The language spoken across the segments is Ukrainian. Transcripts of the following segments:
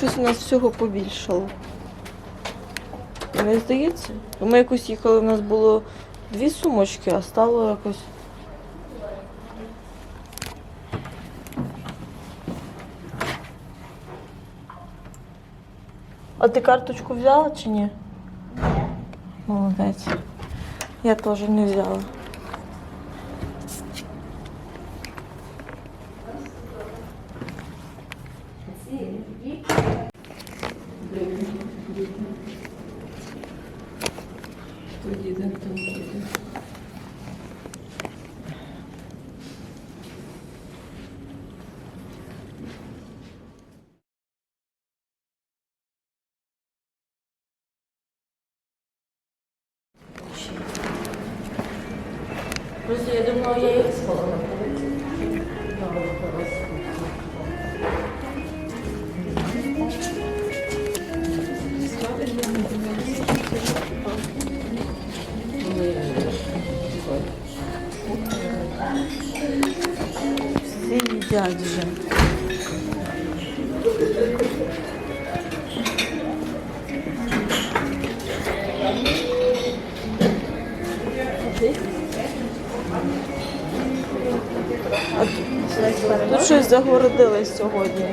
щось у нас всього побільшало. Не здається? Ми якось їхали, у нас було дві сумочки, а стало якось. А ти карточку взяла чи ні? Молодець. Я теж не взяла. Просто я думала, я їх спала на Загородилось сьогодні.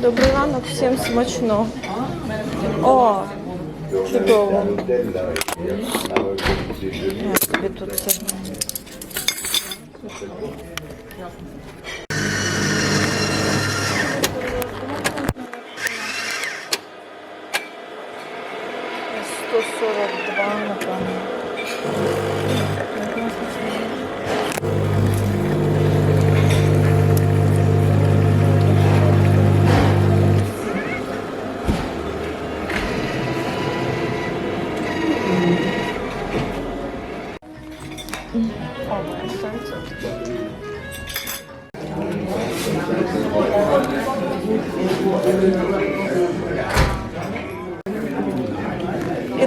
Добрий ранок, всім смачно. О, чудово. Я собі тут це.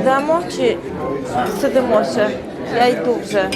Ідемо чи сидимо ще? Я йду вже.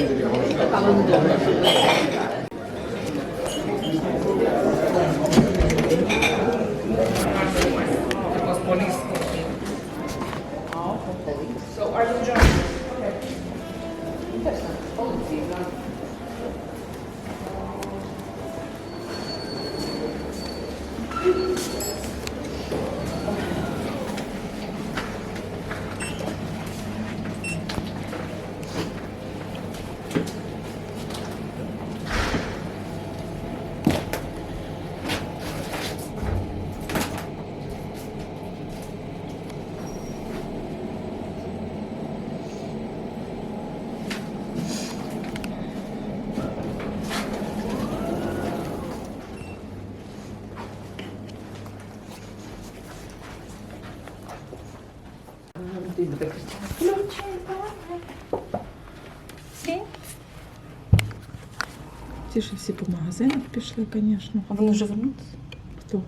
Ті що всі по магазинах пішли, звісно. А вони вже вернуться? Хто?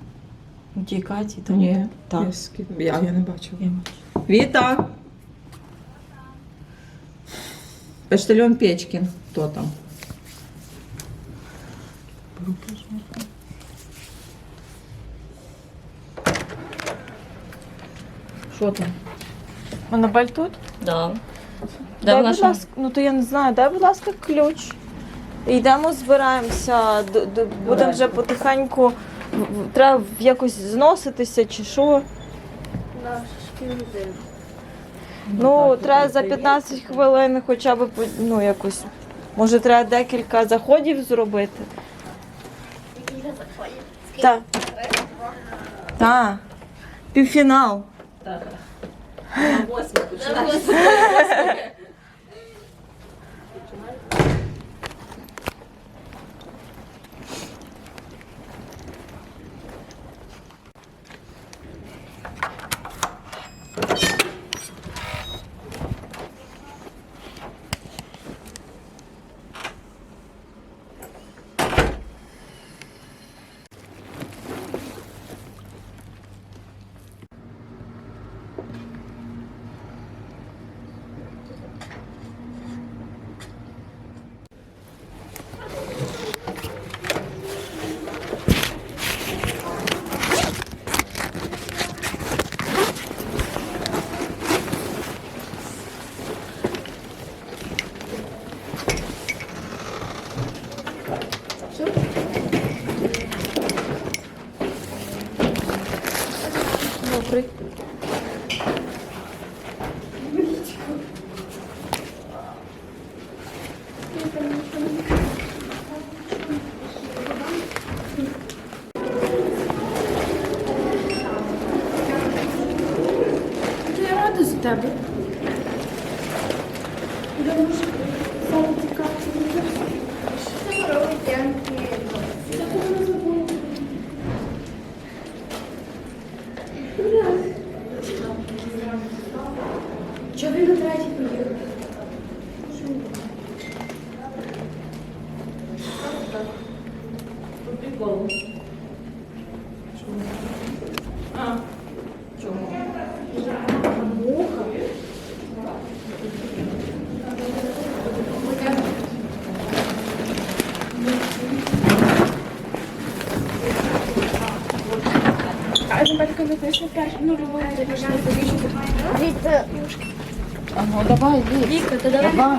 У тій Каті там. Ні, Так. Я, я, я не бачила. Я Віта! Почтальон Печкін. Хто там? Що там? Анабель тут? Да. Де Дай, будь ласка, ну то я не знаю, дай, будь ласка, ключ. Йдемо, збираємося, д- д- будемо вже потихеньку. в- в- Треба якось зноситися чи що. Ну, треба за 15 хвилин хоча б по- ну, якось. Може, треба декілька заходів зробити. Так. Так. Півфінал. Рада Не пише перше, ну Ага, давай, Вік. Віка, то давай. Давай.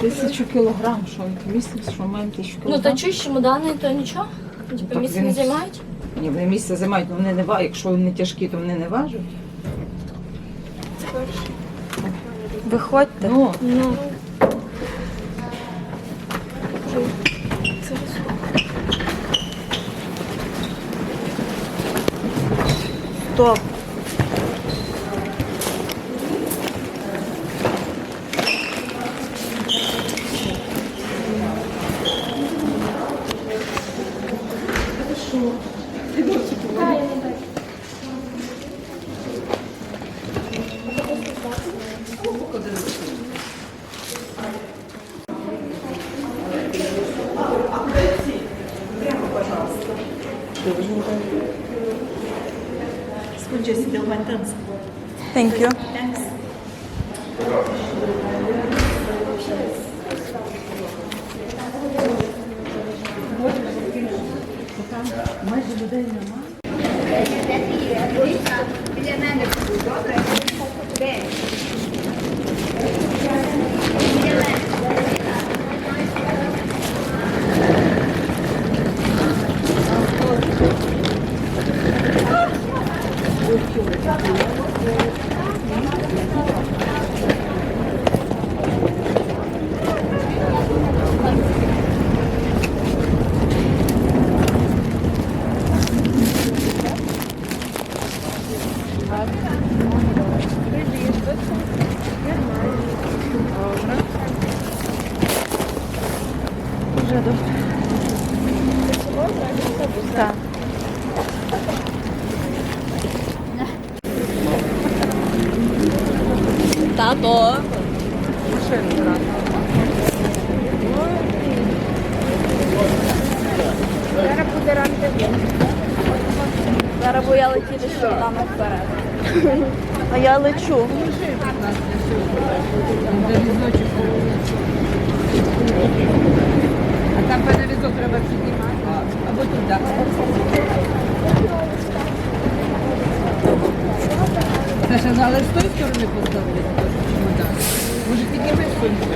Тисячу кілограм, що він місяць, що маємо тисячу Ну кілограм. то чуєш, чемодани, то нічого? Типу так місце він- не займають? Ні, вони місце займають, але вони не важать. Якщо вони тяжкі, то вони не важать. Виходьте. Ну, Ну. Стоп. Thank you. Thanks. Так. Тато. Зараз буде рандеву. Зараз бо я летіти з нами вперед. А я лечу. а там перевізок треба піднімати. Або туди. Але з тої сторони поставити чемодан. Може підніми сумку?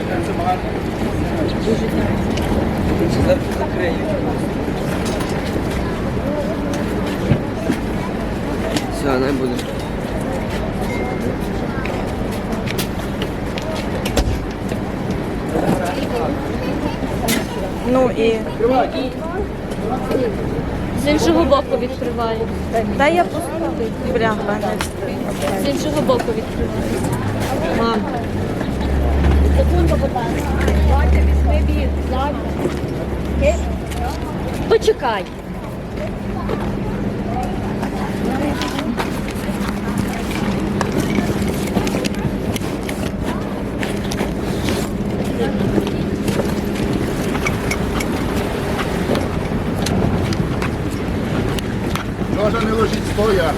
Все, не буде. Ну і. З іншого боку відкриваю. Дай я поставлю. Бляха. З іншого боку відкриваю. Мам. Почекай. Ложа не ложіть стоя.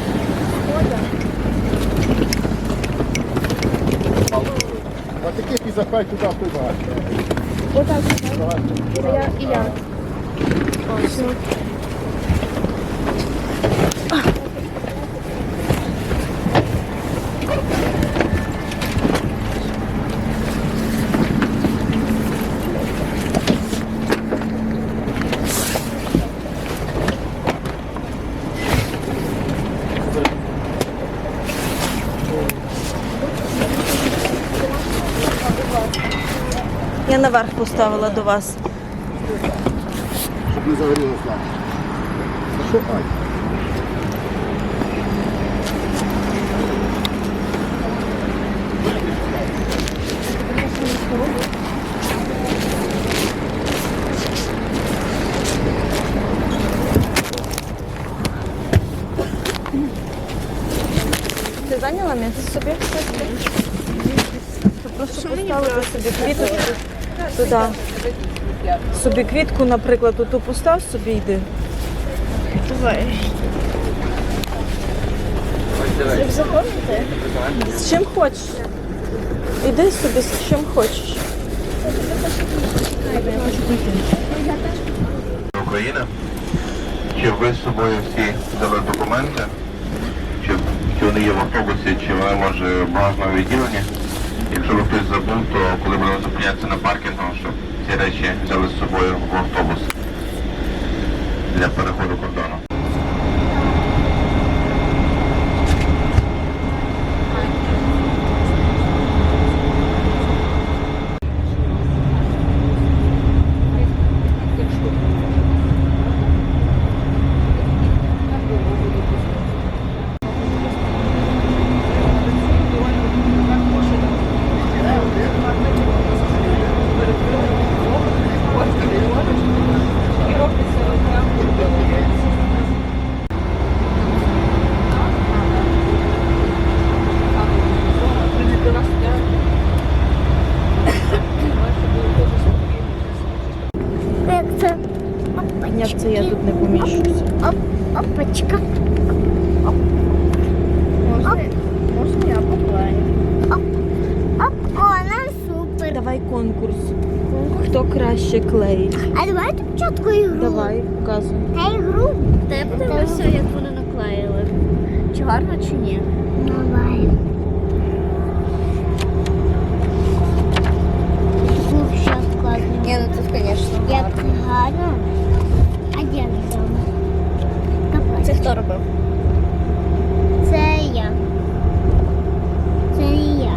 А таких і запай туди впливає. Я наверх поставила до вас. Щоб не загорілося нам. А що Ай? Ти зайняла місце? Просто поставила себе. квіточку. Туди. Собі квітку, наприклад, оту постав собі йди. Давай. Щоб? З чим хочеш. Іди собі з чим хочеш. України. Чи ви з собою всі взяли документи? Чи, чи вони є в автобусі, чи вони може в багажному відділенні? Якщо ви хтось забув, то коли будемо зупинятися на паркінгу, щоб ці речі взяли з собою в автобус для переходу кордону. Як це? Як це я тут не поміщуся? Оп, опачка. Можна, можна я поклаю? Оп, оп, о, нам супер. Давай конкурс. Хто краще клеїть? А давайте спочатку ігру. Давай, показуй. Та ігру. Та подивися, як вони наклеїли. Чи гарно, чи ні? Давай. Ні, ну тут, звісно, Як гарно. А де? Це хто робив? Це я. Це не я.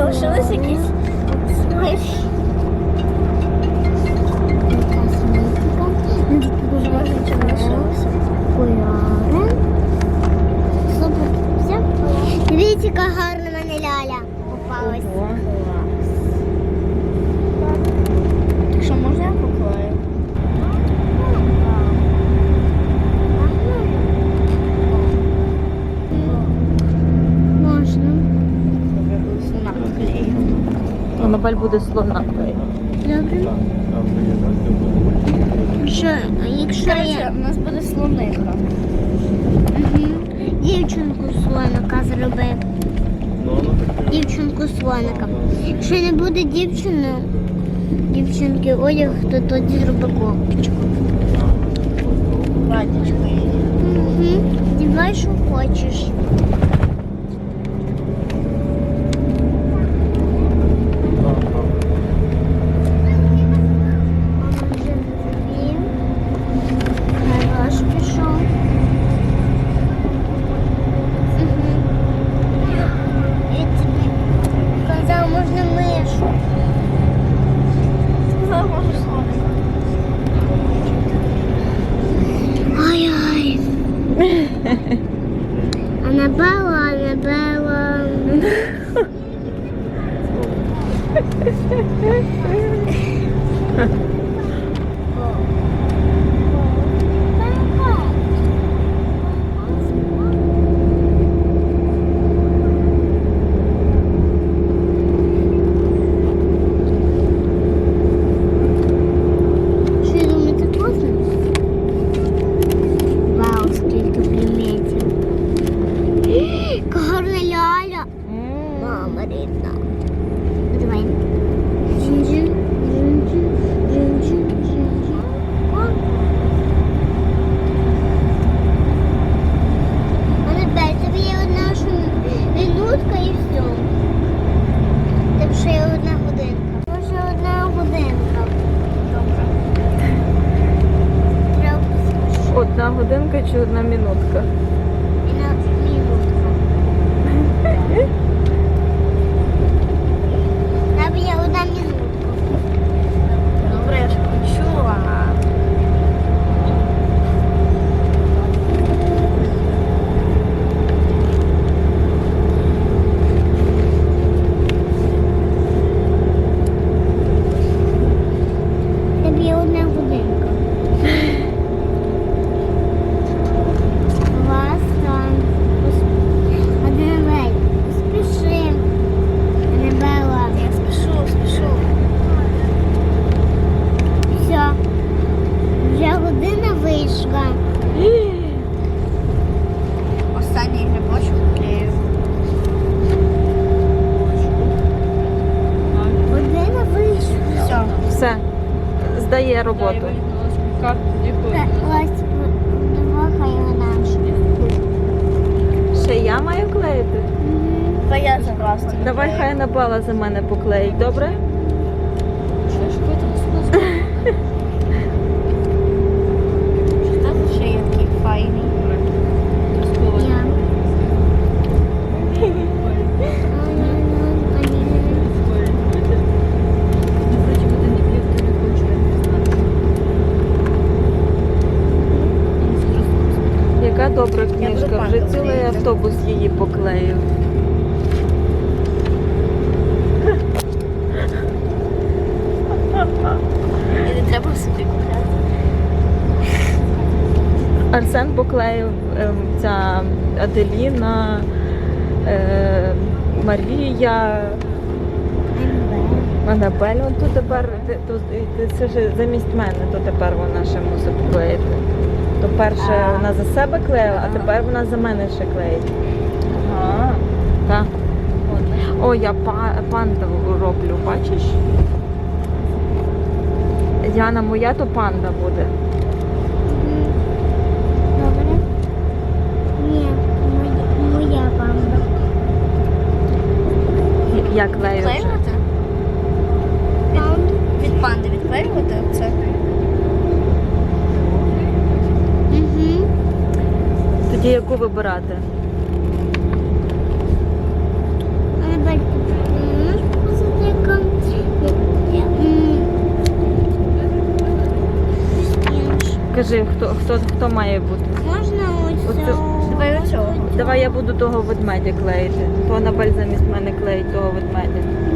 Це що, лишилось якісь? Дуже важливо, що лишилося. Супер. Все? Дивіться, яка гарна в мене ляля попалась. Так що можна я поклаю? Можна. Слона поклею. Анабель буде слона. Добре. Якщо, якщо я... у нас буде слоника. Угу. Дівчинку слоника зробив. Дівчинку слоника. Якщо не буде дівчини, дівчинки одяг, то тоді зроби. Батечко Угу. Дівай, що хочеш. Гараж пішов. І тобі казав, можна мишу. Сказав, можна слоника. Ай-ай. Анабела, Анабела. Що думаєте, класно? Вау, скільки предметів. Яка гарна ляля. Мама рідна. Давай. Жин-жин, жин-жин, жин-жин, жин-жин. О. Анабель, тобі є одна ж минутка і все. Тобі ще є одна годинка. Може одна годинка. Добре. Треба поспішити. Одна чи одна минутка? І на минутка. Треба є одна минутка. Добре, я ж почула. Дає роботу. Ось вона. Ще я маю клеїти. Та я просто. Давай хай Анабела за мене поклеїть, добре? Хто ще є такий файний? Я. Яка добра книжка. буду Вже панду цілий клеїти. автобус її поклеїв. І не треба собі купляти. Арсен поклеїв ем, ця Аделіна, е, Марія, Анабель. Он тут тепер тут, це ж замість мене, то тепер вона ще мусить поклеїти. То перше вона за себе клеїла, а тепер вона за мене ще клеїть. Так. О, я панда роблю, бачиш? Яна моя, то панда буде. Добре. Ні, моя, банда. Я клею вже. Від, від панди відклеювати це? Угу. Тоді яку вибирати? Кажи, хто, хто, хто має бути? Можна Оцю. Давай оцього. Давай я буду того ведмедя клеїти. То на замість мене клеїть того ведмедя.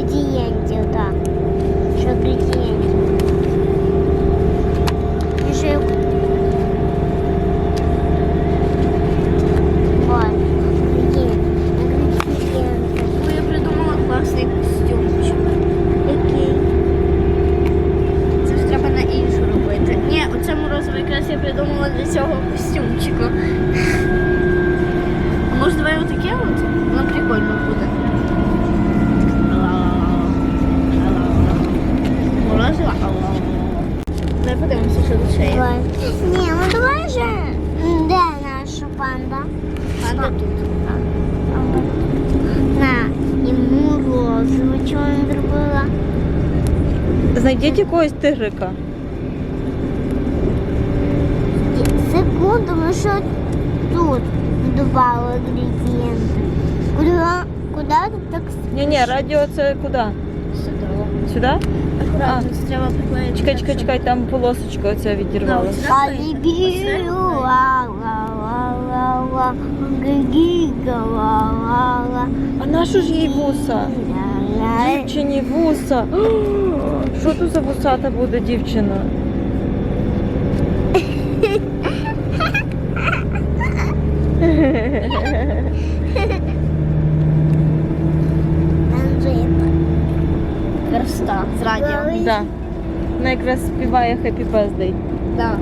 一研眼睛的。якогось тигрика. Секунду, ми що тут два інгредієнти. Куди, куди тут так? Ні-ні, радіо це куди? Сюди. Сюди? Аккуратно. А. Чекай, чекай, чекай, там полосочка оця відірвалася. А дебілю, ла ла ла ла ла ла ла ла А на що ж їй буса? Дівчині вуса. Що тут за вусата буде, дівчина? Верста з радіо. Да. Вона якраз співає Happy Birthday. Да.